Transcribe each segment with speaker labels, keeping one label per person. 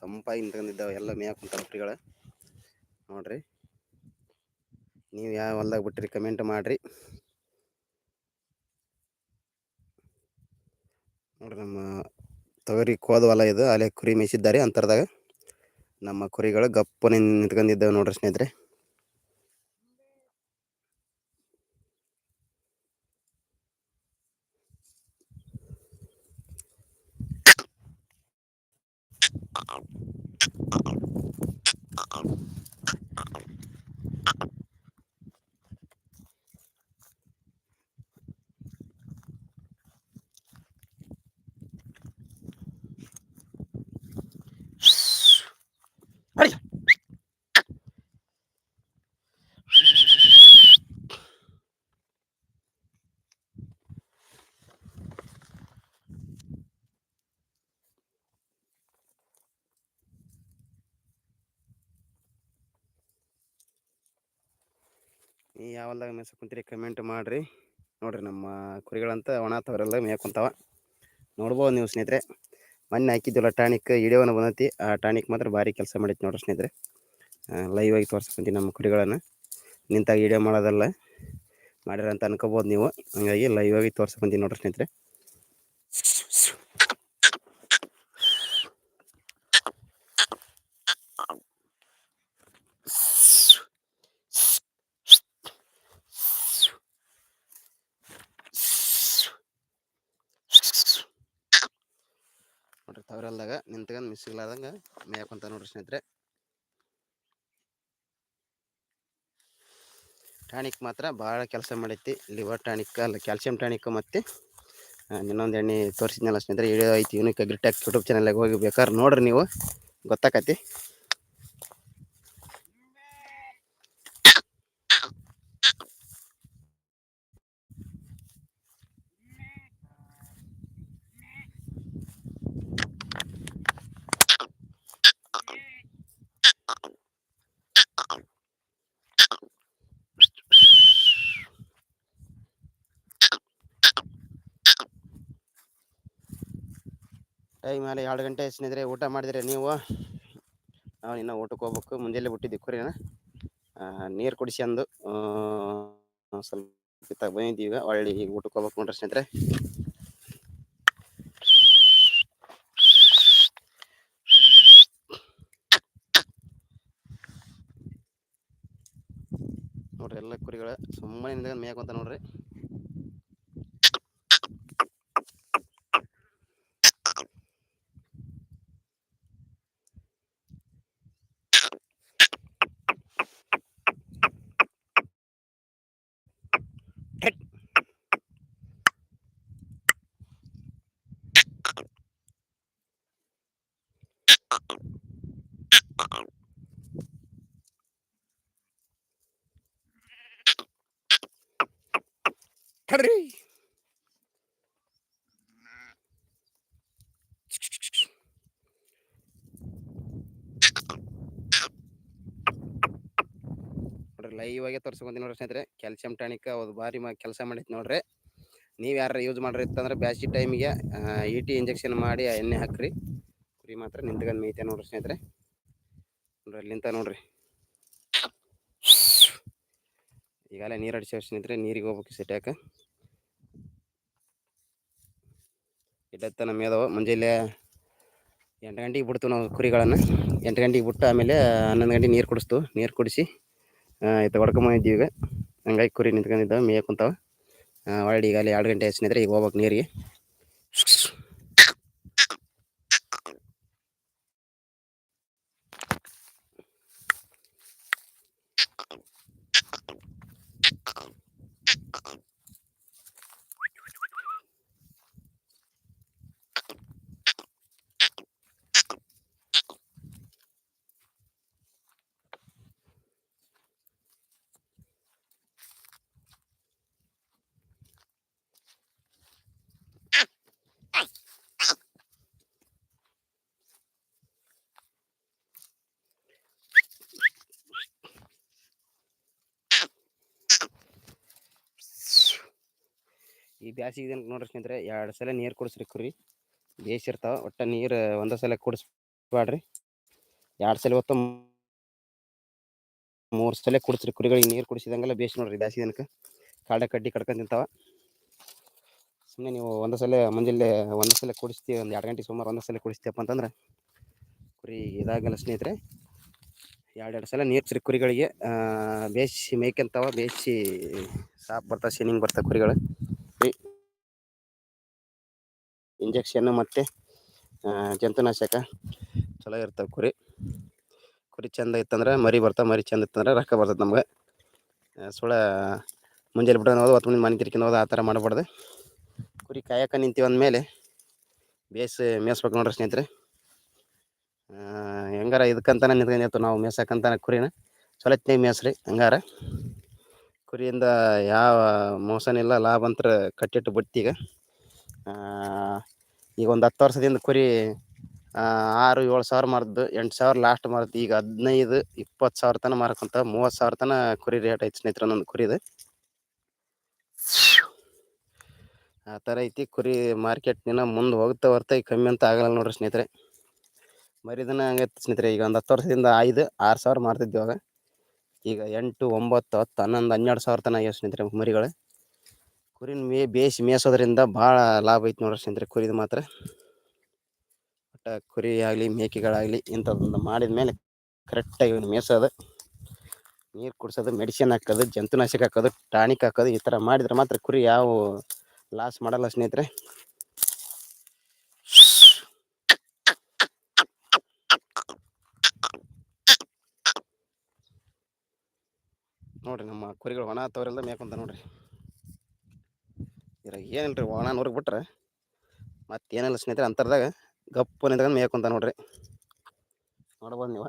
Speaker 1: ಸಂಪಾಗಿ ನಿಂತ್ಕೊಂಡಿದ್ದಾವೆ ಎಲ್ಲ ಮೇಯಕ್ಕೆ ಕುಂತಾವ ಕುರಿಗಳ ನೋಡ್ರಿ. ನೀವು ಯಾವ ಹೊಲ್ದಾಗ ಬಿಟ್ಟಿರಿ ಕಮೆಂಟ್ ಮಾಡ್ರಿ. ನೋಡ್ರಿ ನಮ್ಮ ತೊಗರಿ ಕೋದ ಹೊಲ ಇದು, ಅಲ್ಲೇ ಕುರಿ ಮೇಯಿಸಿದ್ದಾರೆ ಅಂತರದಾಗ. ನಮ್ಮ ಕುರಿಗಳು ಗಪ್ಪನೆ ನಿಂತ್ಕೊಂಡಿದ್ದಾವೆ ನೋಡ್ರಿ ಸ್ನೇಹಿತರೆ. ಯಾವಲ್ದಾಗ ಮೇಯ್ಸಕ್ ಕುಂತೀರಿ ಕಮೆಂಟ್ ಮಾಡಿರಿ. ನೋಡಿರಿ ನಮ್ಮ ಕುರಿಗಳಂತ ಒಣತವರೆಲ್ಲ ಮೇಯ್ಕೊಂತಾವ ನೋಡ್ಬೋದು ನೀವು ಸ್ನೇಹಿತರೆ. ಮೊನ್ನೆ ಹಾಕಿದ್ವಲ್ಲ ಟಾನಿಕ್ ಹಿಡಿಯೋನ ಬಂದತಿ. ಆ ಟಾನಿಕ್ ಮಾತ್ರ ಭಾರಿ ಕೆಲಸ ಮಾಡೈತಿ ನೋಡ್ರಿ ಸ್ನೇಹಿತರೆ. ಲೈವ್ ಆಗಿ ತೋರ್ಸ್ಕೊಂತೀನಿ ನಮ್ಮ ಕುರಿಗಳನ್ನು. ನಿಂತಾಗ ವಿಡಿಯೋ ಮಾಡೋದಲ್ಲ. ಮಾಡಿರಂತ ಅನ್ಕೋಬೋದು ನೀವು. ಹಂಗಾಗಿ ಲೈವ್ ಆಗಿ ತೋರ್ಸ್ಕೊಂತೀನಿ ನೋಡ್ರಿ ಸ್ನೇಹಿತರೆ. ನೋಡ್ರಿ ತವರಲ್ದಾಗ ನಿಂತ್ಕೊಂಡು ಮಿಸ್ಸಿಗ್ಲಾರ್ದಂಗೆ ಮೇಯಕೊಂತ ನೋಡ್ರಿ ಸ್ನೇಹಿತರೆ. ಟಾನಿಕ್ ಮಾತ್ರ ಭಾಳ ಕೆಲಸ ಮಾಡೈತಿ. ಲಿವರ್ ಟಾನಿಕ್, ಅಲ್ಲ ಕ್ಯಾಲ್ಸಿಯಂ ಟಾನಿಕ್ ಮತ್ತು ಇನ್ನೊಂದು ಎಣ್ಣೆ ತೋರಿಸಿದ್ನಲ್ಲ ಸ್ನೇಹಿತರೆ ವಿಡಿಯೋ ಐತಿ ಯೂನಿಕ್ ಗ್ರಿಟ್ಯಾಕ್ ಯೂಟ್ಯೂಬ್ ಚಾನಲ್ಗೆ ಹೋಗಿ ಬೇಕಾದ್ರೆ ನೋಡ್ರಿ ನೀವು. ಗೊತ್ತಾಕತಿ? ಟೈಮ್ ಮೇಲೆ ಎರಡು ಗಂಟೆ ಸ್ನೇಹಿತರೆ, ಊಟ ಮಾಡಿದ್ರೆ ನೀವು? ನಾವು ಇನ್ನೂ ಊಟಕ್ಕೆ ಹೋಗ್ಬೇಕು. ಮುಂಜಾನೆ ಬಿಟ್ಟಿದ್ದೆ ಕುರಿನ. ನೀರು ಕುಡಿಸಿ ಅಂದು ಸ್ವಲ್ಪ ಬಂದಿದ್ದೀವಿ. ಈಗ ಒಳ್ಳೆ ಊಟಕ್ಕೆ ಹೋಗ್ಬೇಕು ನೋಡ್ರಿ ಸ್ನೇಹಿತರೆ ನೋಡ್ರಿ ಎಲ್ಲ ಕುರಿಗಳ ಸುಮ್ಮನೆ ನಿಂತ್ಕೊಂಡು ಮೇಯಕೊಂತ ನೋಡ್ರಿ ನೋಡ್ರಿ ಲೈವ್ ಆಗಿ ತೋರಿಸ್ಕೊಂತೀನಿ ನೋಡ್ರಿ ಸ್ನೇಹಿತರೆ. ಕ್ಯಾಲ್ಸಿಯಂ ಟಾನಿಕ್ ಅದು ಭಾರಿ ಕೆಲಸ ಮಾಡೈತೆ ನೋಡ್ರಿ. ನೀವು ಯಾರು ಯೂಸ್ ಮಾಡ್ರಿ ಇತ್ತಂದ್ರೆ ಬ್ಯಾಸಿ ಟೈಮಿಗೆ ಇ ಟಿ ಇಂಜೆಕ್ಷನ್ ಮಾಡಿ ಎಣ್ಣೆ ಹಾಕ್ರಿ. ಕುರಿ ಮಾತ್ರ ನಿಂತ್ಕೊಂಡು ಮೇಯ್ತೆ ನೋಡ್ರಿ ಸ್ನೇಹಿತರೆ. ನೋಡ್ರಿ ಅಲ್ಲಿಂತ ನೋಡ್ರಿ. ಈಗಾಗಲೇ ನೀರು ಅಡಿಸಿ ನೀರಿಗೆ ಹೋಗ್ಬೇಕು ಸಿಟ್ಯಾಕ ಇಡತ್ತ ಅದಾವ. ಮುಂಜಾನೆ ಎಂಟು ಗಂಟೆಗೆ ಬಿಡ್ತು ನಾವು ಕುರಿಗಳನ್ನು. ಎಂಟು ಗಂಟೆಗೆ ಬಿಟ್ಟು ಆಮೇಲೆ ಹನ್ನೊಂದು ಗಂಟೆಗೆ ನೀರು ಕುಡಿಸ್ತು. ನೀರು ಕುಡಿಸಿ ಇದು ಹೊಡ್ಕೊಂಬಂದಿದ್ದೀವಿ ಈಗ. ಹಂಗಾಗಿ ಕುರಿ ನಿಂತ್ಕೊಂಡಿದ್ದಾವೆ ಮೇಯಕ್ಕೆ ಕುಂತಾವೆ. ಒಳ್ಳೆ ಈಗಾಗಲೇ ಎರಡು ಗಂಟೆ ಸ್ನೇಹಿತರೆ, ಈಗ ಹೋಗ್ಬೇಕು ನೀರಿಗೆ. you ಬ್ಯಾಸಿಗೆ ನೋಡ್ರಿ ಸ್ನೇಹಿತರೆ, ಎರಡು ಸಲ ನೀರು ಕುಡಿಸ್ರಿ ಕುರಿ. ಬೇಸಿರ್ತಾವ ಒಟ್ಟು ನೀರು ಒಂದೇ ಸಲ ಕುಡಿಸ್ಬಾಡ್ರಿ ಎರಡು ಸಲ ಹೊತ್ತು ಮೂರು ಸಲ ಕುಡಿಸ್ರಿ ಕುರಿಗಳಿಗೆ ನೀರು ಕುಡಿಸಿದಂಗೆಲ್ಲ ಬೇಸ್ ನೋಡ್ರಿ ಬ್ಯಾಸಿಗೆ ದಿನಕ್ಕೆ. ಕಾಡ ಕಡ್ಡಿ ಕಡ್ಕೊಂಡು ತಿಂತಾವ. ಸುಮ್ಮನೆ ನೀವು ಒಂದು ಸಲ ಮುಂಜಾನೆ ಒಂದು ಸಲ ಕುಡಿಸ್ತೀವಿ, ಒಂದು ಎರಡು ಗಂಟೆ ಸುಮಾರು ಒಂದು ಸಲ ಕುಡಿಸ್ತೀವಪ್ಪ ಅಂತಂದ್ರೆ ಕುರಿ ಇದಾಗಲ್ಲ ಸ್ನೇಹಿತರೆ. ಎರಡೆರಡು ಸಲ ನೀರು ಸಿರಿ ಕುರಿಗಳಿಗೆ ಬೇಯಿಸಿ ಮೇಯ್ಕೊಂತಾವ ಬೇಯಿಸಿ ಸಾಪ್ ಬರ್ತಾವೆ, ಶೇನಿಂಗ್ ಬರ್ತಾವೆ ಕುರಿಗಳು. ಇಂಜೆಕ್ಷನ್ನು ಮತ್ತು ಜಂತುನಾಶಕ ಚಲೋ ಇರ್ತವೆ ಕುರಿ. ಕುರಿ ಚಂದ ಇತ್ತಂದ್ರೆ ಮರಿ ಬರ್ತಾವೆ, ಮರಿ ಚಂದ ಇತ್ತಂದ್ರೆ ರೊಕ್ಕ ಬರ್ತದೆ ನಮ್ಗೆ. ಸುಳ ಮುಂಜಾನೆ ಬಿಟ್ಟು ಹೋದ ಹೊತ್ತು ಮುಂದೆ ಮನೆ ತಿರ್ಕೊಂಡು ಹೋದ ಆ ಥರ ಮಾಡಬಾರ್ದು. ಕುರಿ ಕಾಯಕ ನಿಂತೀವಿ ಅಂದಮೇಲೆ ಬೇಸ್ ಮೇಯ್ಸ್ಬೇಕು ನೋಡ್ರಿ ಸ್ನೇಹಿತರೆ. ಹೆಂಗಾರ ಇದಕ್ಕಂತಾನೆ ನಿಂತ್ಕೊಂಡಿರ್ತೀವಿ ನಾವು ಮೇಯ್ಸಕ್ಕಂತಾನೆ ಕುರಿನ. ಚೊಲತ್ನೇ ಮೇಯ್ಸ್ರಿ, ಹಂಗಾರ. ಕುರಿಯಿಂದ ಯಾವ ಮೋಸನಿಲ್ಲ, ಲಾಭ ಅಂತ ಕಟ್ಟಿಟ್ಟು ಬಿಡ್ತೀಗ ಈಗ. ಒಂದು ಹತ್ತು ವರ್ಷದಿಂದ ಕುರಿ ಆರು ಏಳು ಸಾವಿರ ಮಾರದ್ದು ಎಂಟು ಸಾವಿರ ಲಾಸ್ಟ್ ಮಾರದ್ದು ಈಗ ಹದಿನೈದು, ಇಪ್ಪತ್ತು ಸಾವಿರ ತನಕ ಮಾರಕ್ಕಂತ ಮೂವತ್ತು ಸಾವಿರ ತನಕ ಕುರಿ ರೇಟ್ ಐತಿ ಸ್ನೇಹಿತರೆ ನನ್ನ ಕುರಿದು. ಆ ಥರ ಐತಿ ಕುರಿ ಮಾರ್ಕೆಟ್ ದಿನ ಮುಂದೆ ಹೋಗ್ತಾ ಬರ್ತಾ ಈಗ ಕಮ್ಮಿ ಅಂತ ಆಗಲ್ಲ ನೋಡ್ರಿ ಸ್ನೇಹಿತರೆ. ಮರಿದನ ಹಂಗೈತೆ ಸ್ನೇಹಿತರೆ, ಈಗ ಒಂದು ಹತ್ತು ವರ್ಷದಿಂದ ಐದು, ಆರು ಸಾವಿರ ಮಾರ್ತಿದ್ವಿ ಇವಾಗ ಈಗ ಎಂಟು, ಒಂಬತ್ತು, ಹತ್ತು, ಹನ್ನೊಂದು, ಹನ್ನೆರಡು ಸಾವಿರ ತನಕ ಇವೆ ಸ್ನೇಹಿತರೆ ಮರಿಗಳು ಕುರಿನ ಮೇ, ಬೇಯಿಸಿ ಮೇಯಿಸೋದ್ರಿಂದ ಭಾಳ ಲಾಭ ಐತೆ ನೋಡ್ರಿ ಸ್ನೇಹಿತರೆ ಕುರಿದು ಮಾತ್ರ. ಒಟ್ಟು ಕುರಿ ಆಗಲಿ, ಮೇಕೆಗಳಾಗಲಿ ಇಂಥದ್ದೊಂದು ಮಾಡಿದ ಮೇಲೆ ಕರೆಕ್ಟಾಗಿ ಮೇಯ್ಸೋದು. ನೀರು ಕುಡಿಸೋದು, ಮೆಡಿಸಿನ್ ಹಾಕೋದು, ಜಂತುನಾಶಕ ಹಾಕೋದು, ಟಾನಿಕ್ ಹಾಕೋದು ಈ ಥರ ಮಾಡಿದ್ರೆ ಮಾತ್ರ ಕುರಿ ಯಾವ ಲಾಸ್ ಮಾಡಲ್ಲ ಸ್ನೇಹಿತರೆ. ನೋಡ್ರಿ ನಮ್ಮ ಕುರಿಗಳು ಒಣ ತವರೆಲ್ಲ ಮೇಕೊಂತ ನೋಡ್ರಿ. ಇದ್ರಾಗ ಏನಿಲ್ಲ ರೀ ಒಣ ನುರ್ಗ್ ಬಿಟ್ರೆ ಮತ್ತೇನಿಲ್ಲ ಸ್ನೇಹಿತರೆ ಅಂತರ್ದಾಗ ಗಪ್ಪು ನಿಂತ್ಕೊಂಡು ಮೇಯ್ಕೊಂತ ನೋಡ್ರಿ. ನೋಡ್ಬೋದು ನೀವು.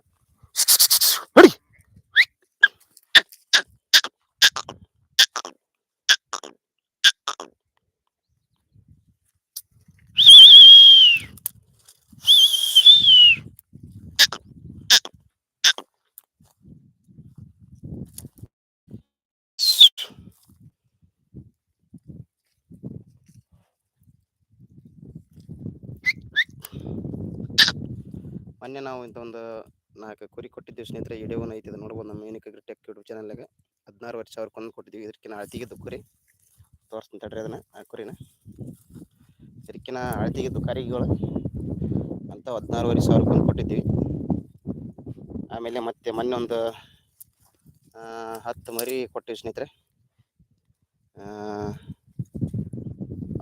Speaker 1: ಮೊನ್ನೆ ನಾವು ಇಂಥ ಒಂದು ನಾಲ್ಕು ಕುರಿ ಕೊಟ್ಟಿದ್ದೀವಿ ಸ್ನೇಹಿತರೆ ವಿಡಿಯೋನ ಐತಿ ನೋಡ್ಬೋದು ನಮ್ಮ ಏನಕ್ಕೆ ಟೆಕ್ ಯೂಟ್ಯೂಬ್ ಚಾನಲ್ಗೆ ಹದಿನಾರು ವರ್ಷ ಅವ್ರು ಕೊಂದು ಕೊಟ್ಟಿದ್ದೀವಿ. ಇದಕ್ಕಿನ ಅಳತಿಗಿದ್ದು ಕುರಿ. ತೋರಿಸ್ತೀನಿ ತಡ್ರಿ ಅದನ್ನು, ಆ ಕುರಿನ. ಇದಕ್ಕಿನ ಅಳತಿಗಿದ್ದು ಕರಿಗಳು ಅಂತ ಹದಿನಾರುವರೆ ಸಾವಿರಕ್ಕೊಂದು ಕೊಟ್ಟಿದ್ದೀವಿ. ಆಮೇಲೆ ಮತ್ತೆ ಮೊನ್ನೆ ಒಂದು ಹತ್ತು ಮರಿ ಕೊಟ್ಟಿವಿ ಸ್ನೇಹಿತರೆ.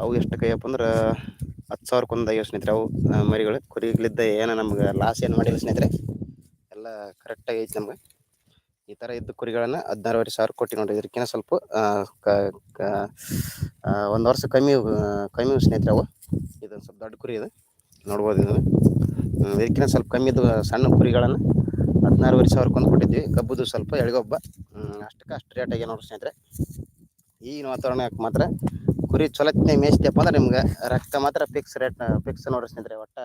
Speaker 1: ಅವು ಎಷ್ಟು ಕೈಯಪ್ಪ ಅಂದ್ರೆ ಹತ್ತು ಸಾವಿರಕ್ಕೊಂದು ಐವತ್ತು ಸ್ನೇಹಿತರೆ, ಅವು ಮರಿಗಳು, ಕುರಿಗಳಿದ್ದ ಏನು ನಮ್ಗೆ ಲಾಸ್ ಏನು ಮಾಡಿಲ್ಲ ಸ್ನೇಹಿತರೆ. ಎಲ್ಲ ಕರೆಕ್ಟಾಗಿ ಐತೆ ನಮ್ಗೆ. ಈ ಥರ ಇದ್ದ ಕುರಿಗಳನ್ನು ಹದಿನಾರುವರೆ ಸಾವಿರ ಕೊಟ್ಟು ನೋಡಿ ಇದಕ್ಕಿಂತ ಸ್ವಲ್ಪ ಒಂದು ವರ್ಷ ಕಮ್ಮಿ ಕಮ್ಮಿ ಸ್ನೇಹಿತರೆ ಅವು. ಇದೊಂದು ಸ್ವಲ್ಪ ದೊಡ್ಡ ಕುರಿ ಇದು. ನೋಡ್ಬೋದು ಇದು ಇದಕ್ಕಿಂತ ಸ್ವಲ್ಪ ಕಮ್ಮಿ ಇದ್ದು ಸಣ್ಣ ಕುರಿಗಳನ್ನು ಹದಿನಾರುವರೆ ಸಾವಿರಕ್ಕೊಂದು ಕೊಟ್ಟಿದ್ವಿ. ಕಬ್ಬುದು ಸ್ವಲ್ಪ ಎಳಗೊಬ್ಬ. ಅಷ್ಟಕ್ಕೆ ಅಷ್ಟು ರೇಟಾಗಿ ನೋಡ್ರಿ ಸ್ನೇಹಿತರೆ. ಈಗಿನ ವಾತಾವರಣಕ್ಕೆ ಮಾತ್ರ ಕುರಿ ಚೊಲತ್ನೆ ಮೇಯಿಸ್ತೇಪ್ಪ ಅಂದ್ರೆ ನಿಮ್ಗೆ ರಕ್ತ ಮಾತ್ರ ಫಿಕ್ಸ್ ರೇಟ್ ಫಿಕ್ಸ್ ನೋಡ್ರಿ ಸ್ನೇಹಿತರೆ, ಒಟ್ಟು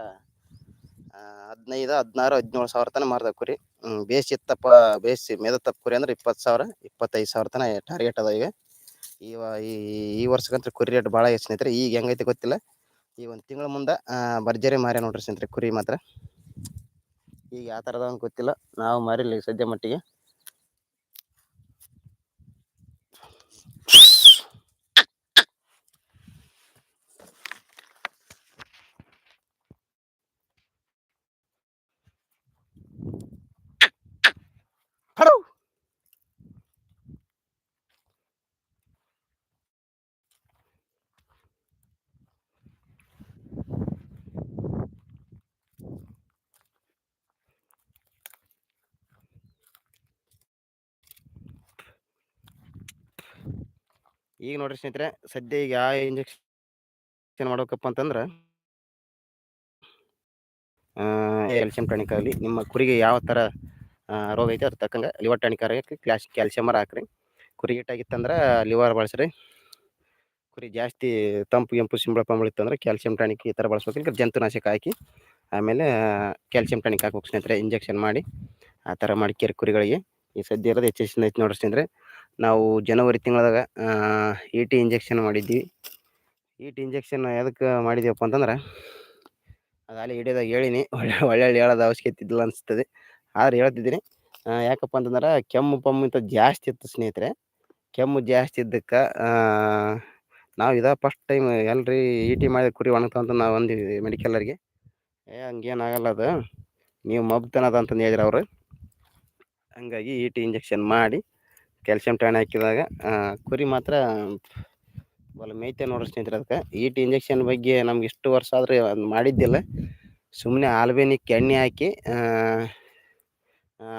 Speaker 1: ಹದಿನೈದು, ಹದಿನಾರು, ಹದಿನೇಳು ಸಾವಿರ ತನಕ ಮಾರ್ದ ಕುರಿ. ಬೇಸಿ ಇತ್ತಪ್ಪ ಬೇಸಿ ಮೇದತ್ತಪ್ಪ ಕುರಿ ಅಂದ್ರೆ ಇಪ್ಪತ್ತು ಸಾವಿರ, ಇಪ್ಪತ್ತೈದು ಸಾವಿರ ತನಕ ಟಾರ್ಗೆಟ್ ಅದ ಈಗ. ಈ ಈ ವರ್ಷಕ್ಕಂತ್ರ ಕುರಿ ರೇಟ್ ಭಾಳ ಐತೆ ಸ್ನೇಹಿತರೆ, ಈಗ ಹೆಂಗೈತೆ ಗೊತ್ತಿಲ್ಲ. ಈ ಒಂದು ತಿಂಗಳ ಮುಂದೆ ಭರ್ಜರಿ ಮಾರಿ ನೋಡ್ರಿ ಸ್ನೇಹಿತರೆ, ಕುರಿ ಮಾತ್ರ. ಈಗ ಯಾವ ಥರದ ಗೊತ್ತಿಲ್ಲ. ನಾವು ಮಾರಿಲ್ಲ ಈಗ ಸದ್ಯ ಮಟ್ಟಿಗೆ. ಹಲೋ. ಈಗ ನೋಡ್ರಿ ಸ್ನೇಹಿತರೆ ಸದ್ಯ ಈಗ ಯಾವ ಇಂಜೆಕ್ಷನ್ ಮಾಡ್ಬೇಕಪ್ಪ ಅಂತಂದ್ರೆ ಕ್ಯಾಲ್ಸಿಯಂ ಟಾನಿಕ್ ಆಗಲಿ ನಿಮ್ಮ ಕುರಿಗೆ ಯಾವ ಥರ ರೋಗ ಐತೆ ಅದ್ರ ತಕ್ಕಂಗೆ ಲಿವರ್ ಟಾನಿಕ್ ಹಾಕಿ ಕ್ಲಾಸ್ ಕ್ಯಾಲ್ಸಿಯಮರ್ ಹಾಕ್ರಿ. ಕುರಿ ಹಿಟ್ಟಾಗಿತ್ತಂದ್ರೆ ಲಿವರ್ ಬಳಸ್ರಿ. ಕುರಿ ಜಾಸ್ತಿ ತಂಪು ಎಂಪು ಸಿಂಬಳ ಪಂಬಳಿತ್ತಂದ್ರೆ ಕ್ಯಾಲ್ಸಿಯಂ ಟಾನಿಕ್ ಈ ಥರ ಬಳಸ್ಬೇಕು ಜಂತುನಾಶಕ ಹಾಕಿ, ಆಮೇಲೆ ಕ್ಯಾಲ್ಸಿಯಂ ಟಾನಿಕ್ ಹಾಕ್ಬೇಕು ಸ್ನೇಹಿತರೆ ಇಂಜೆಕ್ಷನ್ ಮಾಡಿ, ಆ ಥರ ಮಾಡಿಕ್ಯಾರಿ ಕುರಿಗಳಿಗೆ. ಈ ಸದ್ಯ ಇರೋದು ಹೆಚ್ಚೆಚ್ಚಿನ ಐತೆ ನೋಡ್ರಿ ನಾವು ಜನವರಿ ತಿಂಗಳದಾಗ ಇ ಟಿ ಇಂಜೆಕ್ಷನ್ ಮಾಡಿದ್ವಿ. ಇ ಟಿ ಇಂಜೆಕ್ಷನ್ ಎದಕ್ಕೆ ಮಾಡಿದ್ದೀವಪ್ಪ ಅಂತಂದ್ರೆ, ಅದು ಅಲ್ಲಿ ಹಿಡಿಯೋದಾಗ ಹೇಳಿನಿ. ಒಳ್ಳೆ ಒಳ್ಳೆ ಹೇಳೋದು ಅವಶ್ಯಕತೆ ಇದ್ದಿಲ್ಲ ಅನಿಸ್ತದೆ. ಆದ್ರೆ ಹೇಳ್ತಿದ್ದೀನಿ ಯಾಕಪ್ಪ ಅಂತಂದ್ರೆ ಕೆಮ್ಮು ಪಮ್ಮು ಇಂಥ ಜಾಸ್ತಿ ಇತ್ತು ಸ್ನೇಹಿತರೆ. ಕೆಮ್ಮು ಜಾಸ್ತಿ ಇದ್ದಕ್ಕೆ ನಾವು ಇದ ಫಸ್ಟ್ ಟೈಮ್ ಎಲ್ರಿ ಇ ಟಿ ಮಾಡಿದ ಕುರಿ ಒಣಗ್ತಾವಂತ ನಾವು ಅಂದಿವಿ ಮೆಡಿಕಲರಿಗೆ ಏ, ಹಂಗೇನಾಗಲ್ಲ ಅದು. ನೀವು ಮಬ್ತನದ ಅಂತಂದು ಹೇಳಿದ್ರೆ ಅವರು. ಹಂಗಾಗಿ ಇ ಟಿ ಇಂಜೆಕ್ಷನ್ ಮಾಡಿ ಕ್ಯಾಲ್ಸಿಯಂ ಟಾಣೆ ಹಾಕಿದಾಗ ಕುರಿ ಮಾತ್ರ ಬಲ ಮೇಯ್ತೆ ನೋಡ್ರಿ ಸ್ನೇಹಿತರೆ ಅದಕ್ಕೆ. ಇ ಟಿ ಇಂಜೆಕ್ಷನ್ ಬಗ್ಗೆ ನಮ್ಗೆ ಇಷ್ಟು ವರ್ಷ ಆದರೆ ಅದು ಮಾಡಿದ್ದಿಲ್ಲ. ಸುಮ್ಮನೆ ಆಲ್ಬೇನಿಕ್ ಎಣ್ಣೆ ಹಾಕಿ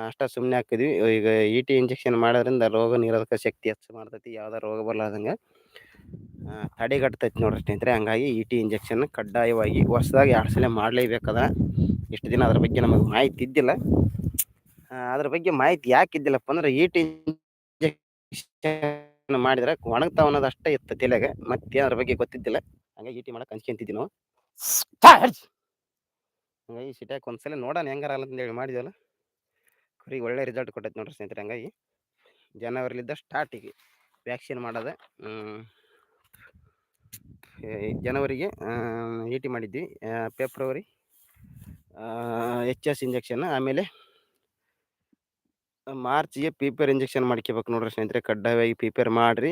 Speaker 1: ಅಷ್ಟ ಸುಮ್ಮನೆ ಹಾಕಿದ್ವಿ. ಈಗ ಇ ಟಿ ಇಂಜೆಕ್ಷನ್ ಮಾಡೋದ್ರಿಂದ ರೋಗ ನಿರೋಧಕ ಶಕ್ತಿ ಹೆಚ್ಚು ಮಾಡ್ತೈತಿ. ಯಾವ್ದೇ ರೋಗ ಬರ್ಲಾರ್ದಂಗೆ. ತಡೆಗಟ್ತೈತಿ ನೋಡ್ರಿ ಸ್ನೇಹಿತರೆ. ಹಂಗಾಗಿ ಇ ಟಿ ಇಂಜೆಕ್ಷನ್ ಕಡ್ಡಾಯವಾಗಿ ವರ್ಷದಾಗ ಎರಡು ಸಲ ಮಾಡಲೇಬೇಕದ. ಇಷ್ಟು ದಿನ ಅದ್ರ ಬಗ್ಗೆ ನಮಗೆ ಮಾಹಿತಿ ಇದ್ದಿಲ್ಲ. ಅದ್ರ ಬಗ್ಗೆ ಮಾಹಿತಿ ಯಾಕೆ ಇದ್ದಿಲ್ಲಪ್ಪ ಅಂದ್ರೆ ಇ ಟಿ ಇಂಜೆಕ್ಷನ್ ಮಾಡಿದ್ರೆ ಒಣಗ್ತಾವ ಅನ್ನೋದು ಅಷ್ಟೇ ಇತ್ತು ತಲೆಗೆ. ಮತ್ತೆ ಅದ್ರ ಬಗ್ಗೆ ಗೊತ್ತಿದ್ದಿಲ್ಲ. ಹಂಗಾಗಿ ಇ ಟಿ ಮಾಡಕ್ಕೆ ಹಂಚ್ಕೊಂತಿದ್ವಿ ನಾವು. ಹಂಗಾಗಿ ಸಿಟ್ಯಾಕ್ ಒಂದ್ಸಲ ನೋಡೋಣ ಹೆಂಗಾರ ಅಲ್ಲ ಅಂತೇಳಿ ಮಾಡಿದ್ವಲ್ಲ. ಕುರಿ ಒಳ್ಳೆ ರಿಸಲ್ಟ್ ಕೊಟ್ಟೈತೆ ನೋಡ್ರಿ ಸ್ನೇಹಿತರೆ ಹಂಗಾಗಿ ಜನವರಿಲಿದ್ದ ಸ್ಟಾರ್ಟಿಗೆ ವ್ಯಾಕ್ಸಿನ್ ಮಾಡೋದು ಜನವರಿಗೆ ಇ ಟಿ ಮಾಡಿದ್ವಿ ಫೆಬ್ರವರಿ ಎಚ್ ಎಸ್ ಇಂಜೆಕ್ಷನ್ ಆಮೇಲೆ ಮಾರ್ಚ್ಗೆ ಪೀಪೇರ್ ಇಂಜೆಕ್ಷನ್ ಮಾಡ್ಕೋಬೇಕು ನೋಡ್ರಿ ಸ್ನೇಹಿತರೆ, ಕಡ್ಡಾಯವಾಗಿ ಪೀಪೇರ್ ಮಾಡಿರಿ.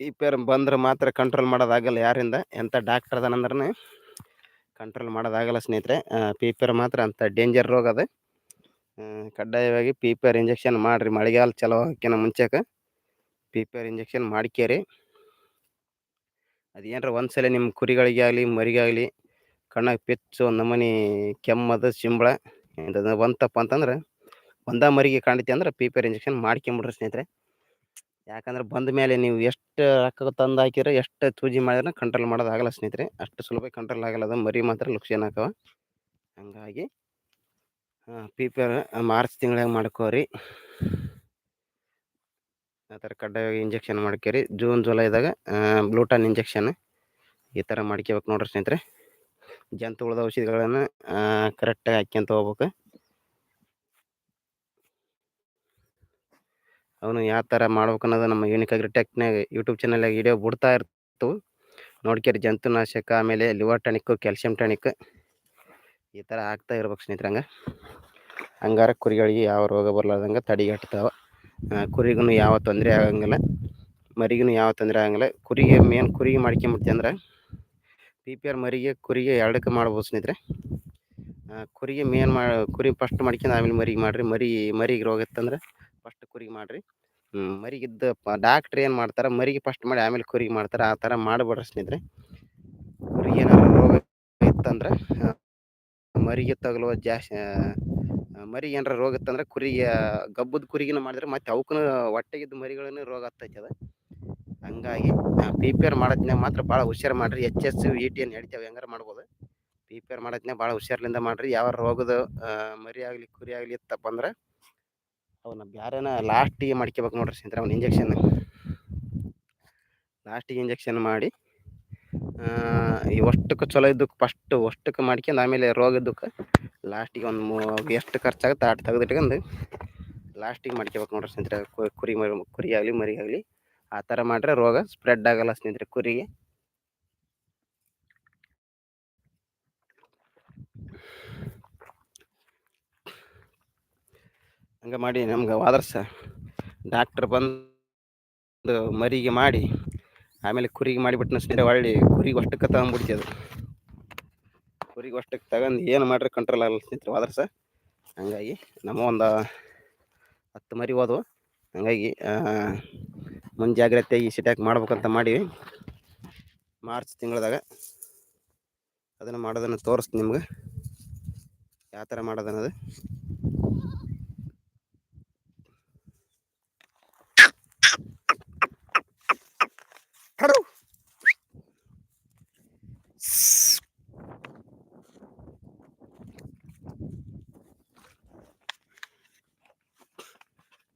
Speaker 1: ಪೀಪೇರ್ ಬಂದ್ರೆ ಮಾತ್ರ ಕಂಟ್ರೋಲ್ ಮಾಡೋದಾಗಲ್ಲ ಯಾರಿಂದ, ಎಂಥ ಡಾಕ್ಟರ್ ಅದಾನಂದ್ರೆ ಕಂಟ್ರೋಲ್ ಮಾಡೋದಾಗಲ್ಲ ಸ್ನೇಹಿತರೆ ಪೀಪೇರ್ ಮಾತ್ರ ಅಂಥ ಡೇಂಜರ್ ರೋಗ ಅದು ಕಡ್ಡಾಯವಾಗಿ ಪಿಪಿಆರ್ ಇಂಜೆಕ್ಷನ್ ಮಾಡಿರಿ. ಮಳೆಗಾಲ ಚಲೋ ಆಗೋಕ್ಕಿಂತ ಮುಂಚೆಗೆ ಆರ್ ಇಂಜೆಕ್ಷನ್ ಮಾಡ್ಕೇರಿ ಅದೇನಾರ ಒಂದ್ಸಲ ನಿಮ್ಮ ಕುರಿಗಳಿಗೆ ಆಗಲಿ ಮರಿಗಾಗಲಿ, ಕಣ್ಣಾಗ ಪೆಚ್ಚು ಒಂದು ನಮೂನಿ ಕೆಮ್ಮದು, ಸಿಂಬಳ ಇಂಥದ್ದು ಬಂತಪ್ಪ ಅಂತಂದ್ರೆ ಒಂದ ಮರಿಗೆ ಕಾಣ್ತಿ ಅಂದ್ರೆ ಪಿಪಿಆರ್ ಇಂಜೆಕ್ಷನ್ ಮಾಡ್ಕೊಂಬಿಡ್ರಿ ಸ್ನೇಹಿತರೆ. ಯಾಕಂದ್ರೆ ಬಂದ ಮೇಲೆ ನೀವು ಎಷ್ಟು ರೊಕ್ಕ ತಂದು ಹಾಕಿದ್ರೆ, ಎಷ್ಟು ತೂಜಿ ಮಾಡಿದ್ರೆ ಕಂಟ್ರೋಲ್ ಮಾಡೋದಾಗಲ್ಲ ಸ್ನೇಹಿತರೆ. ಅಷ್ಟು ಸುಲಭ ಕಂಟ್ರೋಲ್ ಆಗಲ್ಲ, ಅದು ಮರಿ ಮಾತ್ರ ಲುಕ್ಷನ್ ಹಾಕವ. ಹಂಗಾಗಿ ಪೀಪರ್ ಮಾರ್ಚ್ ತಿಂಗಳಾಗ ಮಾಡ್ಕೋರಿ. ಆ ಥರ ಕಡ್ಡಾಯವಾಗಿ ಇಂಜೆಕ್ಷನ್ ಮಾಡ್ಕೋರಿ. ಜೂನ್ ಜುಲೈದಾಗ ಬ್ಲೂಟನ್ ಇಂಜೆಕ್ಷನ್ ಈ ಥರ ಮಾಡ್ಕೋಬೇಕು ನೋಡ್ರಿ ಸ್ನೇಹಿತರೆ. ಉಳಿದ ಔಷಧಿಗಳನ್ನು ಕರೆಕ್ಟಾಗಿ ಹಾಕ್ಯಂತ ಹೋಗ್ಬೇಕು. ಅವನು ಯಾವ ಥರ ಮಾಡ್ಬೇಕು ಅನ್ನೋದು ನಮ್ಮ ಯೂನಿಕ್ ಅಗ್ರಿಟೆಕ್ನಾಗ ಯೂಟ್ಯೂಬ್ ಚಾನಲ್ನಾಗ ವಿಡಿಯೋ ಬಿಡ್ತಾ ಇರ್ತವೆ. ನೋಡ್ಕೋರಿ ಜಂತುನಾಶಕ ಆಮೇಲೆ ಲಿವರ್ ಟಾನಿಕ್ಕು ಕ್ಯಾಲ್ಸಿಯಂ ಟಾನಿಕ್ ಈ ಥರ ಆಗ್ತಾ ಇರ್ಬೇಕು ಸ್ನೇಹಿತರೆ ಹಂಗೆ ಹಂಗಾರ ಕುರಿಗಳಿಗೆ ಯಾವ ರೋಗ ಬರ್ಲಾರ್ದಂಗೆ ತಡೆಗಟ್ತಾವ ಕುರಿಗೂ ಯಾವ ತೊಂದರೆ ಆಗಂಗಿಲ್ಲ. ಮರಿಗೂ ಯಾವ ತೊಂದರೆ ಆಗಂಗಿಲ್ಲ. ಕುರಿಗೆ ಮೇನ್ ಕುರಿಗೆ ಮಾಡ್ಕೊಂಬಿಡ್ತೀವಿ ಅಂದ್ರೆ ಪಿ ಪಿ ಆರ್ ಮರಿಗೆ ಕುರಿಗೆ ಎರಡಕ್ಕೆ ಮಾಡ್ಬೋದು ಸ್ನೇಹಿತರೆ. ಕುರಿಗೆ ಮೇನ್ ಮಾ, ಕುರಿ ಫಸ್ಟ್ ಮಾಡ್ಕೊಂಡು ಆಮೇಲೆ ಮರಿಗೆ ಮಾಡಿರಿ. ಮರಿ, ಮರಿಗೆ ರೋಗ ಇತ್ತಂದ್ರೆ ಫಸ್ಟ್ ಕುರಿಗೆ ಮಾಡಿರಿ. ಮರಿಗಿದ್ದ ಡಾಕ್ಟ್ರ್ ಏನು ಮಾಡ್ತಾರೆ? ಮರಿಗೆ ಫಸ್ಟ್ ಮಾಡಿ ಆಮೇಲೆ ಕುರಿಗೆ ಮಾಡ್ತಾರೆ. ಆ ಥರ ಮಾಡಬೇಡ್ರಿ ಸ್ನೇಹಿತರೆ. ಕುರಿಗೆ ಏನಾದ್ರು ರೋಗ ಇತ್ತಂದ್ರೆ ಮರಿಗೆ ತಗಲುವ ಜಾಸ್ತಿ ಮರಿ ಏನಾರ ರೋಗ ಇತ್ತಂದ್ರೆ ಕುರಿಗೆ, ಗಬ್ಬದ ಕುರಿಗಿನ ಮಾಡಿದ್ರೆ ಮತ್ತೆ ಅವಕ್ಕೂ ಹೊಟ್ಟೆಗಿದ್ದ ಮರಿಗಳನ್ನು ರೋಗ ಹತ್ತೈತೆ ಅದು. ಹಂಗಾಗಿ ಪಿ ಪಿ ಆರ್ ಮಾಡೋದ್ನಾಗ ಮಾತ್ರ ಭಾಳ ಹುಷಾರು ಮಾಡಿರಿ. ಎಚ್ ಎಸ್, ಇ ಟಿ ಏನು ಹೇಳ್ತೇವೆ, ಹೆಂಗಾರು ಮಾಡ್ಬೋದು. ಪಿ ಪಿ ಆರ್ ಮಾಡೋದ್ನಾಗ ಭಾಳ ಹುಷಾರ್ಲಿಂದ ಮಾಡಿರಿ. ಯಾವ ರೋಗದ ಮರಿ ಆಗಲಿ, ಕುರಿ ಆಗಲಿ ಇತ್ತಪ್ಪ ಅಂದ್ರೆ ಅವನ್ನ ಬ್ಯಾರೆನ ಲಾಸ್ಟಿಗೆ ಮಾಡ್ಕೋಬೇಕು ನೋಡ್ರಿ ಸ್ನೇಹಿತರೆ ಅವ್ನ ಇಂಜೆಕ್ಷನ್ ಲಾಸ್ಟಿಗೆ ಇಂಜೆಕ್ಷನ್ ಮಾಡಿ ಈ ಅಷ್ಟಕ್ಕೆ ಚಲೋ ಇದ್ದಕ್ಕೆ ಫಸ್ಟ್ ಅಷ್ಟಕ್ಕೆ ಮಾಡ್ಕೊಂಡು ಆಮೇಲೆ ರೋಗ ಇದ್ದಕ್ಕೆ ಲಾಸ್ಟಿಗೆ ಒಂದು ಮೂ, ಎಷ್ಟು ಖರ್ಚಾಗುತ್ತೆ ಅಷ್ಟು ತೆಗೆದಿಟ್ಕೊಂಡು ಲಾಸ್ಟಿಗೆ ಮಾಡ್ಕೋಬೇಕು ನೋಡ್ರಿ ಸ್ನೇಹಿತರೆ. ಕುರಿ ಮರಿ, ಕುರಿ ಆಗಲಿ, ಮರಿ ಆಗಲಿ ಆ ಥರ ಮಾಡಿದ್ರೆ ರೋಗ ಸ್ಪ್ರೆಡ್ ಆಗಲ್ಲ ಸ್ನೇಹಿತರೆ ಕುರಿಗೆ. ಹಂಗೆ ಮಾಡಿ ನಮ್ಗೆ ವಾದರ್ಸ. ಡಾಕ್ಟ್ರ್ ಬಂದು ಮರಿಗೆ ಮಾಡಿ ಆಮೇಲೆ ಕುರಿಗೆ ಮಾಡಿಬಿಟ್ನ ಸ್ನೇಹಿತರೆ ಹೊಳ್ಳಿ ಕುರಿಗೆ ಅಷ್ಟಕ್ಕೆ ತಗೊಂಡ್ಬಿಡ್ತಿ ಅದು. ಕುರಿಗೆ ಅಷ್ಟಕ್ಕೆ ತಗೊಂಡು ಏನು ಮಾಡ್ರಿ ಕಂಟ್ರೋಲ್ ಆಗಲ್ಲ ಸ್ನೇಹಿತರೆ ಸರ್ ಹಂಗಾಗಿ ನಮ್ಮ ಒಂದು ಹತ್ತು ಮರಿ ಹೋದವು. ಹಂಗಾಗಿ ಮುಂಜಾಗ್ರತೆಯಾಗಿ ಸಿಟ್ಯಾಕ್ ಮಾಡ್ಬೇಕಂತ ಮಾಡೀವಿ. ಮಾರ್ಚ್ ತಿಂಗಳದಾಗ ಅದನ್ನು ಮಾಡೋದನ್ನು ತೋರಿಸ್ತೀನಿ ನಿಮ್ಗೆ. ಯಾವ ಥರ ಮಾಡೋದು ಅನ್ನೋದು ಕಡು.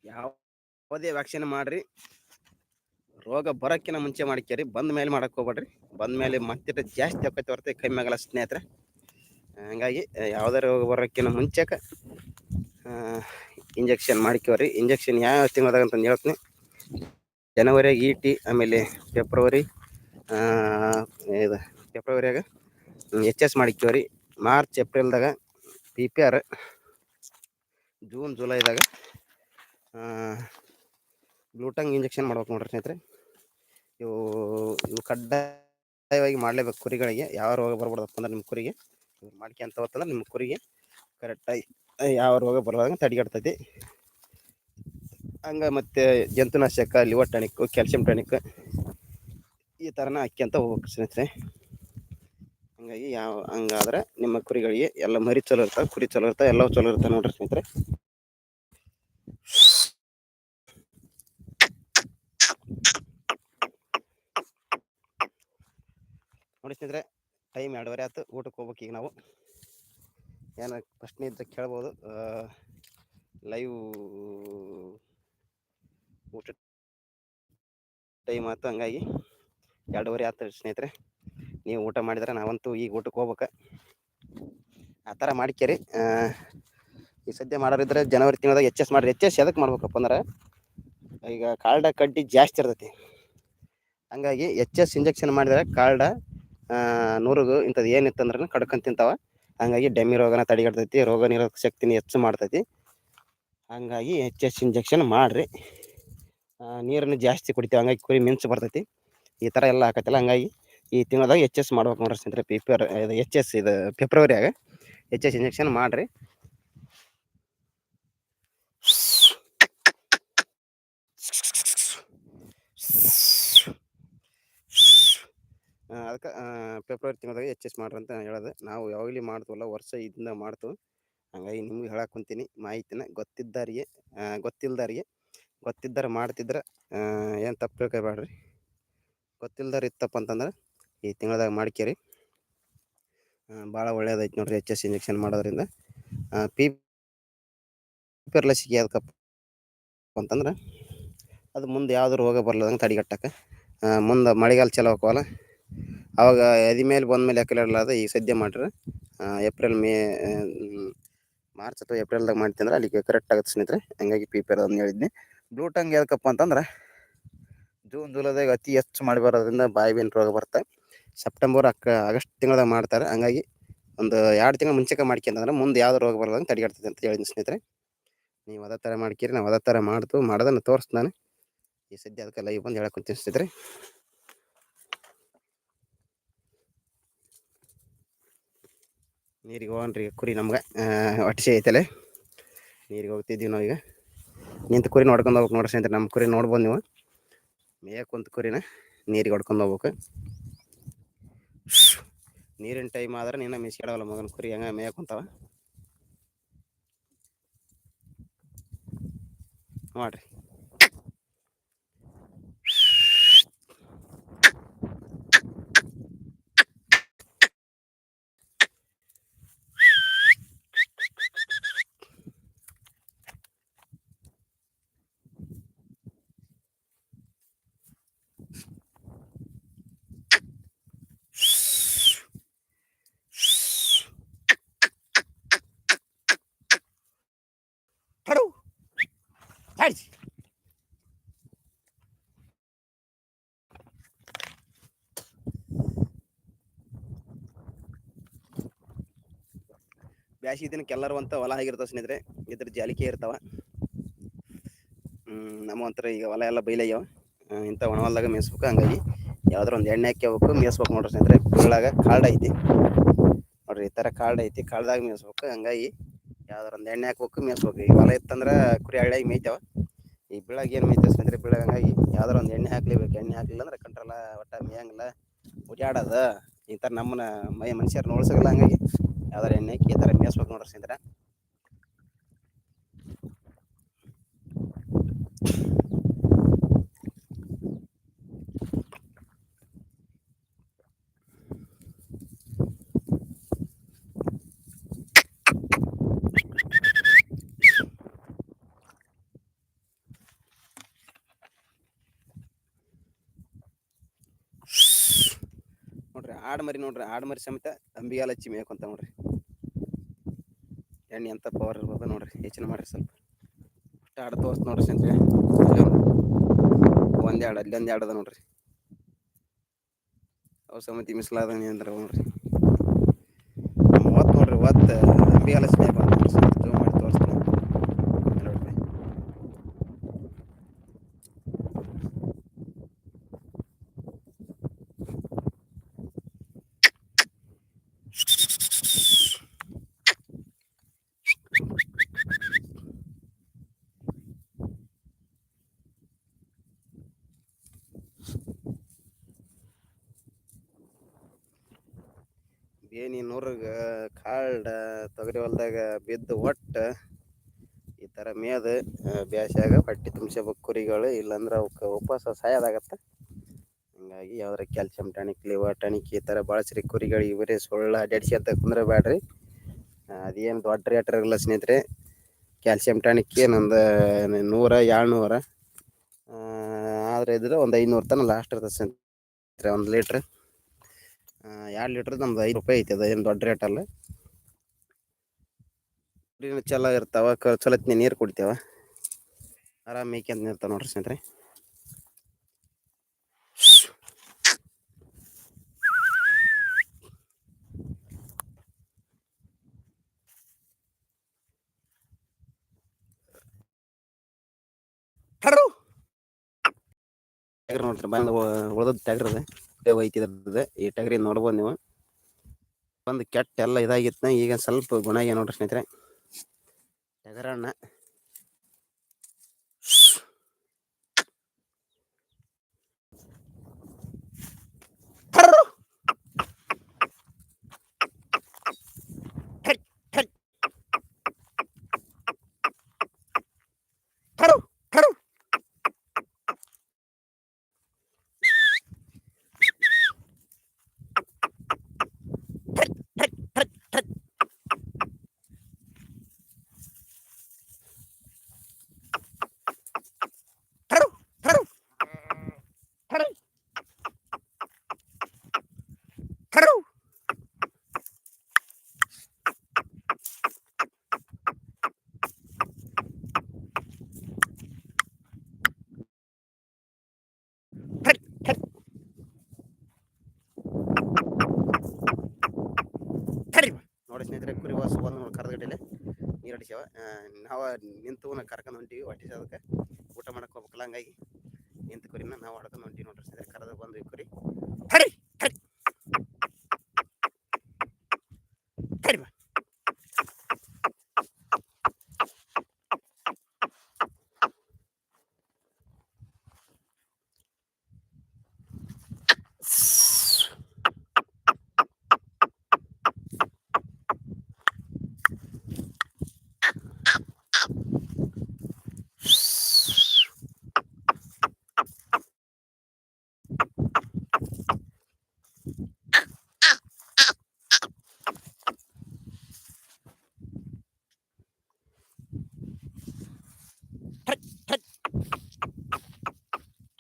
Speaker 1: ಯಾವುದೇ ವ್ಯಾಕ್ಸಿನ್ ಮಾಡ್ರಿ. ರೋಗ ಬರೋಕ್ಕಿಂತ ಮುಂಚೆ ಮಾಡ್ಕೇರಿ ಬಂದ ಮೇಲೆ ಮಾಡಕ್ಕೆ ಹೋಗ್ಬೇಡ್ರಿ. ಬಂದ ಮೇಲೆ ಮತ್ತೆ ಜಾಸ್ತಿ ಆಕೈತೆ ಹೊರತು ಕಮ್ಮಿ ಆಗಲ್ಲ ಸ್ನೇಹಿತರೆ. ಹಂಗಾಗಿ, ಯಾವುದೇ ರೋಗ ಬರೋಕ್ಕಿಂತ ಮುಂಚೆಕ ಇಂಜೆಕ್ಷನ್ ಮಾಡ್ಕೋರಿ ಇಂಜೆಕ್ಷನ್ ಯಾವ ತಿಂಗಳದಾಗ ಅಂತಂದು ಹೇಳ್ತೀನಿ. ಜನವರಿಯಾಗ ಈ ಟಿ ಆಮೇಲೆ ಫೆಬ್ರವರಿ ಇದು ಫೆಬ್ರವರಿಯಾಗ ಎಚ್ ಎಸ್ ಮಾಡ್ಕೋರಿ ಮಾರ್ಚ್ ಏಪ್ರಿಲ್ದಾಗ ಪಿ ಪಿ ಆರ್ ಜೂನ್ ಜುಲೈದಾಗ ಗ್ಲೂಟಂಗ್ ಇಂಜೆಕ್ಷನ್ ಮಾಡ್ಬೇಕು ನೋಡ್ರಿ ಸ್ನೇಹಿತರೆ. ಇವು ಇವು ಕಡ್ಡಾಯವಾಗಿ ಮಾಡಲೇಬೇಕು ಕುರಿಗಳಿಗೆ. ಯಾವ ರೋಗ ಬರ್ಬಾರ್ದಪ್ಪ ಅಂದ್ರೆ ನಿಮ್ಮ ಕುರಿಗೆ. ಮಾಡ್ಕೊಂತ ಹೋಗ್ತಂದ್ರೆ ನಿಮ್ಮ ಕುರಿಗೆ ಕರೆಕ್ಟಾಗಿ ಯಾವ ರೋಗ ಬರುವಾಗ ತಡೆಗಟ್ತೈತಿ ಹಂಗೆ ಮತ್ತು ಜಂತುನಾಶಕ, ಲಿವರ್ ಟಾನಿಕ್, ಕ್ಯಾಲ್ಸಿಯಂ ಟಾನಿಕ್ ಈ ಥರನ ಹಾಕ್ಯಂತ ಹೋಗ್ಬೇಕು ಸ್ನೇಹಿತರೆ. ಹಂಗಾಗಿ ಯಾವ ಹಂಗಾದ್ರೆ ನಿಮ್ಮ ಕುರಿಗಳಿಗೆ ಎಲ್ಲ ಮರಿ ಚಲೋ ಇರ್ತಾವೆ, ಕುರಿ ಚಲೋ ಇರ್ತಾವೆ, ಎಲ್ಲವೂ ಚಲೋ ಇರ್ತಾವೆ ನೋಡ್ರಿ ಸ್ನೇಹಿತರೆ. ನೋಡಿ ಸ್ನೇಹಿತರೆ, ಟೈಮ್ ಎರಡುವರೆ ಆಯ್ತು, ಊಟಕ್ಕೆ ಹೋಗ್ಬೇಕು ಈಗ ನಾವು. ಏನು ಪ್ರಶ್ನೆ ಇದ್ದರೆ ಕೇಳ್ಬೋದು. ಲೈವ್ ಊಟ ಟೈಮ್ ಆಯ್ತು, ಹಂಗಾಗಿ ಎರಡೂವರೆ ಆಯ್ತು ಸ್ನೇಹಿತರೆ. ನೀವು ಊಟ ಮಾಡಿದ್ರೆ ನಾವಂತೂ ಈಗ ಊಟಕ್ಕೆ ಹೋಗ್ಬೇಕು. ಆ ಥರ ಮಾಡ್ಕೇರಿ. ಈ ಸದ್ಯ ಮಾಡೋರಿದ್ರೆ ಜನವರಿ ತಿಂಗಳದಾಗ ಎಚ್ ಎಸ್ ಮಾಡಿರಿ ಎಚ್ ಎಸ್ ಎದಕ್ಕೆ ಮಾಡ್ಬೇಕಪ್ಪ ಅಂದ್ರೆ ಈಗ ಕಾಲ್ಡ ಕಡ್ಡಿ ಜಾಸ್ತಿ ಇರ್ತೈತಿ. ಹಂಗಾಗಿ ಎಚ್ ಎಸ್ ಇಂಜೆಕ್ಷನ್ ಮಾಡಿದ್ರೆ ಕಾಲ್ಡ ನೂರುಗು ಇಂಥದ್ದು ಏನಿತ್ತಂದ್ರೆ ಕಡ್ಕೊಂಡು ತಿಂತಾವ. ಹಂಗಾಗಿ ಡೆಮ್ಮಿ ರೋಗನ ತಡೆಗಟ್ತೈತಿ, ರೋಗ ನಿರೋಧಕ ಶಕ್ತಿನ ಹೆಚ್ಚು ಮಾಡ್ತೈತಿ. ಹಂಗಾಗಿ ಎಚ್ ಎಸ್ ಇಂಜೆಕ್ಷನ್ ಮಾಡಿರಿ. ನೀರನ್ನು ಜಾಸ್ತಿ ಕುಡಿತೀವಿ. ಹಂಗಾಗಿ ಕುರಿ ಮಿಂಚು ಬರ್ತೈತಿ. ಈ ಥರ ಎಲ್ಲ ಆಕತ್ತಲ್ಲ ಹಂಗಾಗಿ ಈ ತಿಂಗಳದಾಗ ಎಚ್ ಎಸ್ ಮಾಡ್ಬೇಕು ನೋಡ್ರಿ ಸ್ನೇಹಿತರೆ. ಪೇಪರ್ ಇದು ಎಚ್ ಎಸ್ ಇದು ಫೆಬ್ರವರಿಯಾಗ ಎಚ್ ಎಸ್ ಇಂಜೆಕ್ಷನ್ ಮಾಡಿರಿ. ಅದಕ್ಕೆ ಫೆಬ್ರವರಿ ತಿಂಗಳದಾಗ ಎಚ್ ಎಸ್ ಮಾಡ್ರಿ ಅಂತ ಹೇಳೋದು. ನಾವು ಯಾವಾಗಲೂ ಮಾಡ್ತೀವಲ್ಲ, ವರ್ಷ ಇದನ್ನ ಮಾಡ್ತೀವಿ. ಹಂಗಾಗಿ ನಿಮ್ಗೆ ಹೇಳಕ್ಕೆ ಕುಂತೀನಿ. ಮಾಹಿತಿನ ಗೊತ್ತಿದ್ದಾರಿಗೆ ಗೊತ್ತಿಲ್ದವ್ರಿಗೆ ಗೊತ್ತಿದ್ದಾರೆ ಮಾಡ್ತಿದ್ರೆ ಏನು ತಪ್ಪು ತಿಳ್ಕೊಬೇಡ್ರಿ. ಗೊತ್ತಿಲ್ದವ್ರು ಇತ್ತಪ್ಪ ಅಂತಂದ್ರೆ ಈ ತಿಂಗಳದಾಗ ಮಾಡ್ಕೇರಿ. ಭಾಳ ಒಳ್ಳೇದೈತೆ ನೋಡ್ರಿ ಎಚ್ ಎಸ್ ಇಂಜೆಕ್ಷನ್ ಮಾಡೋದ್ರಿಂದ. ಪಿ ಲಸಿಕೆ ಅದಕ್ಕಪ್ಪ ಅಂತಂದ್ರೆ ಅದು ಮುಂದೆ ಯಾವ್ದು ರೋಗ ಬರ್ಲದಂಗೆ ತಡೆಗಟ್ಟಕ್ಕೆ ಮುಂದೆ ಮಳೆಗಾಲ ಚಲೋ ಆಕವಲ್ಲ ಅವಾಗ ಎದಿ ಮೇಲೆ ಬಂದ ಮೇಲೆ ಯಾಕೆ ಈಗ ಸದ್ಯ ಮಾಡ್ರಿ. ಏಪ್ರಿಲ್ ಮೇ ಮಾರ್ಚ್ ಅಥವಾ ಏಪ್ರಿಲ್ದಾಗ ಮಾಡ್ತೀನಿ ಅಲ್ಲಿಗೆ ಕರೆಕ್ಟ್ ಆಗುತ್ತೆ ಸ್ನೇಹಿತರೆ. ಹಂಗಾಗಿ ಪಿ ಪೇರ್ ಆರ್ ಹೇಳಿದ್ನಿ. ಬ್ಲೂ ಟಂಗ್ ಯಾಕಪ್ಪ ಅಂತಂದ್ರೆ ಜೂನ್ ಜುಲೈದಾಗ ಅತಿ ಹೆಚ್ಚು ಮಾಡಿ ಬರೋದ್ರಿಂದ ಬಾಯಿ ಬೇನ್ ರೋಗ ಬರುತ್ತೆ. ಸೆಪ್ಟೆಂಬರ್ ಅಕ್ಕ ಆಗಸ್ಟ್ ತಿಂಗಳದಾಗ ಮಾಡ್ತಾರೆ. ಹಂಗಾಗಿ ಒಂದು ಎರಡು ತಿಂಗಳು ಮುಂಚೆಗೆ ಮಾಡ್ಕೊಂತಂದ್ರೆ ಮುಂದೆ ಯಾವ್ದು ರೋಗ ಬರೋದಂಗೆ ತಡೆಗಟ್ತದೆ ಅಂತ ಹೇಳಿದ್ನ ಸ್ನೇಹಿತರೆ. ನೀವು ಅದೇ ಥರ ಮಾಡ್ಕೀರಿ, ನಾವು ಅದೇ ಥರ ಮಾಡ್ತು ಮಾಡೋದನ್ನು ತೋರಿಸ್ತಾನೆ ಈ ಸದ್ಯ ಅದಕ್ಕೆ ಲೈವ್ ಬಂದು ಹೇಳಕ್ಕೆ ಕುಂತೀನಿ ಸ್ನೇಹಿತರೆ. ನೀರಿಗೆ ಹೋಗ್ರಿ ಕುರಿ ನಮ್ಗೆ. ಹೊಟ್ಟೆ ಐತಲೆ. ನೀರಿಗೆ ಹೋಗ್ತಿದ್ದೀವಿ ನಾವೀಗ. ನಿಂತು ಕುರಿ ನೋಡ್ಕೊಂಡು ಹೋಗ್ಬೇಕು ನೋಡ್ರಿ ಸ್ನೇಹಿತರೆ ನಮ್ಮ ಕುರಿ ನೋಡ್ಬೋದು ನೀವು. ಮೇಯಕ್ಕೆ ಕುಂತ ಕುರಿನ ನೀರಿಗೆ ಹೊಡ್ಕೊಂಡು ಹೋಗ್ಬೇಕು. ನೀರಿನ ಟೈಮ್ ಆದ್ರೆ ನೀನು ಮಿಸ್ಕೊಡವಲ್ಲ ಮಗನ ಕುರಿ, ಹೆಂಗೆ ಮೇಯ ಕುಂತಾವ. ನೋಡ್ರಿ Hello. Hey. ಬ್ಯಾಸಿಗೆ ದಿನಕ್ಕೆ ಎಲ್ಲರೂ ಅಂತ ಹೊಲ ಆಗಿರ್ತಾವ ಸ್ನೇಹಿತರೆ. ಇದ್ರ ಜಾಲಿಕೆ ಇರ್ತಾವ. ನಮ್ಮ ಒಂಥರ ಈಗ ಹೊಲ ಎಲ್ಲ ಬೈಲಾಗ್ಯಾವ. ಇಂಥ ಒಣ ಹೊಲದಾಗ ಮೇಯಿಸ್ಬೇಕು. ಹಂಗಾಗಿ ಯಾವ್ದಾರ ಒಂದು ಎಣ್ಣೆ ಹಾಕ್ಯಬೇಕು ಮೇಯಿಸ್ಬೇಕು ನೋಡ್ರಿ ಸ್ನೇಹಿತರೆ. ಬೀಳಾಗ ಕಾಲ್ಡ್ ಐತಿ. ನೋಡ್ರಿ, ಈ ಥರ ಕಾಲ್ಡ್ ಐತಿ. ಕಾಲ್ದಾಗ ಮೇಯಿಸ್ಬೇಕು. ಹಂಗಾಗಿ ಯಾವ್ದಾರ ಒಂದು ಎಣ್ಣೆ ಹಾಕ್ಬೇಕು, ಮೇಯಿಸ್ಬೇಕು. ಈಗ ಹೊಲ ಇತ್ತಂದ್ರೆ ಕುರಿ ಹಳ್ಳಿಯಾಗಿ ಮೇಯ್ತಾವ. ಈ ಬೀಳಾಗ ಏನು ಮೇಯ್ತಾವ ಸ್ನೇಹಿತರೆ? ಬೀಳಾಗ ಹಂಗಾಗಿ ಯಾವ್ದಾರ ಒಂದು ಎಣ್ಣೆ ಹಾಕ್ಲೇಬೇಕು. ಎಣ್ಣೆ ಹಾಕ್ಲಿಲ್ಲ ಅಂದ್ರೆ ಕಂಟ್ರಲ್ಲ ಒಟ್ಟ ಮೇಯಂಗಿಲ್ಲ. ಓಡಾಡೋದು ಈ ಥರ ನಮ್ಮನ್ನ ಮೈ ಮನುಷ್ಯರು ಉಳ್ಸೋಲ್ಲ ಹಂಗಾಗಿ ಯಾವ್ದಾರ ಎಣ್ಣೆ ಹಾಕಿ ಈ ಥರ ಮೇಯಿಸ್ಬೇಕು ನೋಡ್ರಿ ಸ್ನೇಹಿತರೆ. ನೋಡ್ರಿ ಆಡ್ ಮರಿ ನೋಡ್ರಿ ಆಡ್ ಮರಿ ಸಮೇತ ಅಂಬಿಗಾಲ ಹಚ್ಚಿ ಮೇಯ್ಕೊಂತ ನೋಡ್ರಿ. ಎಣ್ಣೆ ಅಂತ ಪವರ್ ಇರ್ಬೋದು ನೋಡ್ರಿ, ಹೆಚ್ಚಿನ ಮಾಡ್ರಿ ಸ್ವಲ್ಪ. ಅಷ್ಟು ಆಡ ತೋರ್ಸ್ ನೋಡ್ರಿ ಸ್ನೇಹಿತರೆ. ಒಂದೆರಡು, ಅಲ್ಲಿ ಒಂದು ಅದ ನೋಡ್ರಿ. ಅವ್ರ ಸಮಿತಿ ಮಿಸ್ಲಾದ ಅಂದ್ರೆ ನೋಡ್ರಿ. ಮೂವತ್ತು ಇವತ್ತು ಅಂಬಿ ಹಲಸ್ ಮೇಲೆ ಬಂದು ಜೂಮ್ ಮಾಡಿ ತೋರಿಸ್ತೀನಿ ನೋಡ್ರಿ ಬೇನಿ ನೂರ್ಗ ಕಾಳ್ದ ತೊಗರಿ ಹೊಲದಾಗ ಬಿದ್ದು ಒಟ್ಟು ಈ ಥರ ಮೇದ ಬ್ಯಾಸ್ಯಾಗ ಹೊಟ್ಟೆ ತುಂಬಿಸ್ಬೇಕು ಕುರಿಗಳು, ಇಲ್ಲಾಂದ್ರೆ ಅವಕ್ಕೆ ಉಪವಾಸ ಸಾಯೋದಾಗತ್ತೆ ಹಂಗಾಗಿ ಯಾವ್ದಾರ ಕ್ಯಾಲ್ಸಿಯಂ ಟಾನಿಕ್, ಲಿವರ್ ಟಾನಿಕ್ ಈ ಥರ ಬಳಸ್ರಿ ಕುರಿಗಳಿಗೆ ಬರೀ ಸೊಳ್ಳೆ ಅಡ್ಡಾಡ್ಸಿ ಅಂತ ಕುಂದ್ರೆ ಬೇಡ್ರಿ ಅದೇನು ದೊಡ್ಡ ರೇಟ್ ಇರಲ್ಲ ಸ್ನೇಹಿತರೆ. ಕ್ಯಾಲ್ಸಿಯಂ ಟಾನಿಕ್ ಏನೊಂದು, ನೂರ, ಏಳ್ನೂರ ಆದರೆ ಇದ್ರೆ ಒಂದು ಐನೂರು ತನಕ ಲಾಸ್ಟ್ ಇರ್ತದೆ ಸ್ನೇಹಿತರೆ, ಒಂದು ಲೀಟ್ರ್ ಎರಡು ಲೀಟ್ರ್ ನಮ್ದು ಐದು ರೂಪಾಯಿ ಐತೆ ಏನು ದೊಡ್ಡ ರೇಟ್ ಅಲ್ಲ. ಕುರಿನೂ ಚಲೋ ಇರ್ತಾವ ಚಲೋತ್ನಿ ನೀರು ಕುಡಿತೇವ. ಆರಾಮ್ ಅಂತ ಇರ್ತಾವ ನೋಡ್ರಿ ಸ್ನೇಹಿತರೆ. ನೋಡ್ರಿ, ಬಂದು ಉಳ್ದದ ಟ್ಯಾಗ್ರ್ ಅದ. ಒಯ್ತಿದ್ರದ ಈ ಟ್ಯಾಗ್ರಿ ನೋಡ್ಬೋದು ನೀವು. ಬಂದು ಕೆಟ್ಟ ಎಲ್ಲ ಇದಾಗಿತ್ತು ಈಗ ಸ್ವಲ್ಪ ಗುಣ ಆಗ್ಯ ನೋಡ್ರಿ ಸ್ನೇಹಿತರೆ. ಟಗರಣ್ಣ ನೋಡಿ ಸ್ನೇಹಿತರೆ ಕುರಿ ವಾಸ ಬಂದು ನೋಡಿ ಕರೆದಗಟ್ಟಲೆ ಅಡಿಸ್ಯಾವ ನಾವು ನಿಂತು ಕರ್ಕೊಂಡು ಹೊಂಟೀವಿ ಹೊಟ್ಟಿಸಿ ಅದಕ್ಕೆ ಊಟ ಮಾಡಕ್ಕೆ ಹೋಗ್ಬೇಕಲ್ಲ, ಹಂಗಾಗಿ ನಿಂತು ಕುರಿನ ನಾವು ಹೊಡ್ಕೊಂಡು ಹೊಂಟೀವಿ ನೋಡ್ರಿ. ಸ್ನೇಹಿತರೆ ಕರೆದು ಬಂದು ಕುರಿ. ಹರಿ ಬಾ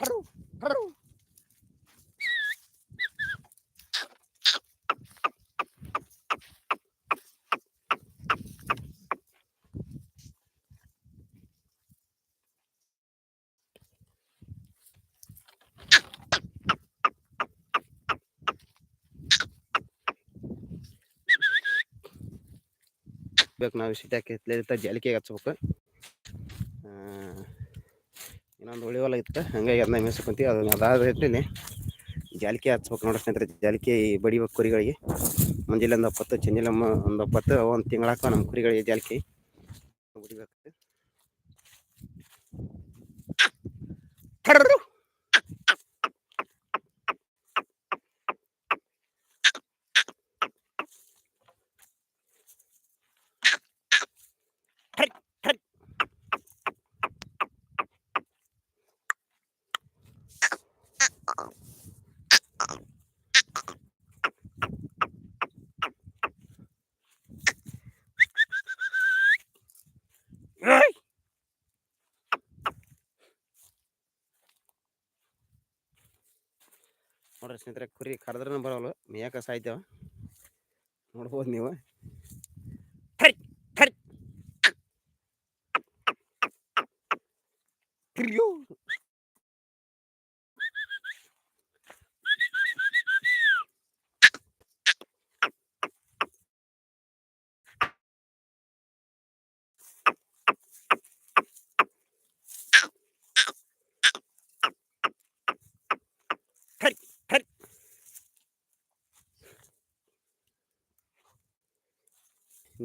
Speaker 1: ಹರು ಹರು ಬೇಕು ನಾವು ಸಿಟ್ಟಾಕಿ ಜಾಲಿಕೆಗೆ ಹಚ್ಬೇಕು. ಆ, ಇನ್ನೊಂದು ಉಳಿವಲ್ಲ ಇತ್ತು. ಹಂಗಾಗಿ ಅದನ್ನ ಮೇಯ್ಸ್ಕೊಂತೀವಿ ಅದನ್ನ ಅದಾದ ಇರ್ತೀನಿ ಜಾಲಿಕೆ ಹಚ್ಬೇಕು ನೋಡಿ ಸ್ನೇಹಿತರೆ. ಜಾಲಿಕೆ ಬಡಿಬೇಕು ಕುರಿಗಳಿಗೆ. ಮುಂಜಾನೆ ಒಂದು ಒಪ್ಪತ್ತು ಚೆಂಜಲ ಒಂದು ಒಪ್ಪತ್ತು ಒಂದು ತಿಂಗಳಾಕ ನಮ್ಮ ಕುರಿಗಳಿಗೆ ಜಾಲಿಕೆ. ಬಡಿಬೇಕು ಸ್ನೇಹಿತರೆ ಕುರಿ ಕರೆದ್ರೂ ಬರೋಲ್ಲ ಮೇಯಕ ಸಾಯ್ತೇವೆ. ನೋಡ್ಬೋದು ನೀವು ಹರಿ ಹರಿ ಕಿರಿಯೋ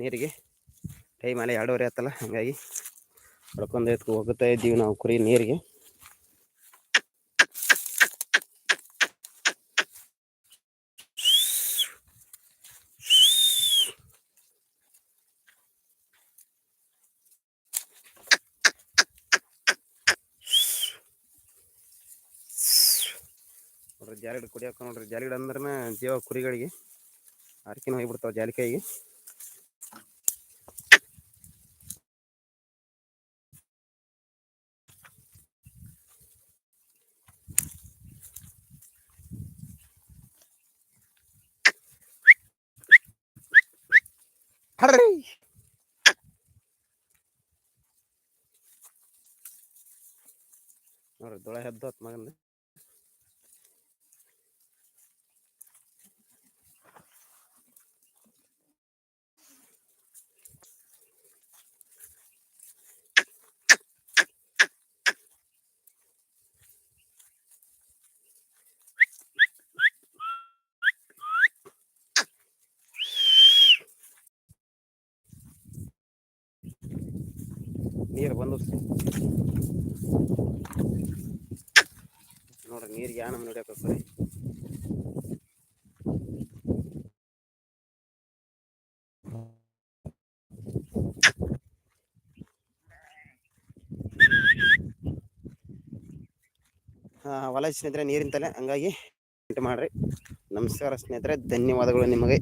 Speaker 1: ನೀರಿಗೆ. ಟೈಮ್ ಅಲ್ಲಿ ಎರಡೂವರೆ ಆಯ್ತಲ್ಲ ಹಾಗಾಗಿ ಹೊಡ್ಕೊಂಡು ಎತ್ಕೊ ಹೋಗುತ್ತಾ. ಇದ್ದೀವಿ ನಾವು ಕುರಿ ನೀರಿಗೆ. ನೋಡ್ರಿ ಕುಡಿಯಾಕ ಕುಡಿಯೋಕೆ ನೋಡ್ರಿ. ಜಾಲಿಗಡ್ ಅಂದ್ರೆ ಜೀವ ಕುರಿಗಳಿಗೆ ಆರ್ಕಿನ ಹೋಗ್ಬಿಡ್ತಾವ ಜಾಲಿಕಾಯಿಗೆ. ಹರ್ರಿ ನೋಡ್ರಿ ದೊಳ ಹೆದ್ದು ಹೊತ್ತು ನೀರು ಬಂದು ನೋಡ್ರಿ, ನೀರಿಗೆ ಯಾಣ ನೋಡ್ಯಾಕ ಕುರಿ ಹೊಲ ಸ್ನೇಹಿತರೆ, ನೀರಿನ ತಲೆ. ಹಂಗಾಗಿ ಮಾಡ್ರಿ. ನಮಸ್ಕಾರ ಸ್ನೇಹಿತರೆ, ಧನ್ಯವಾದಗಳು ನಿಮಗೆ.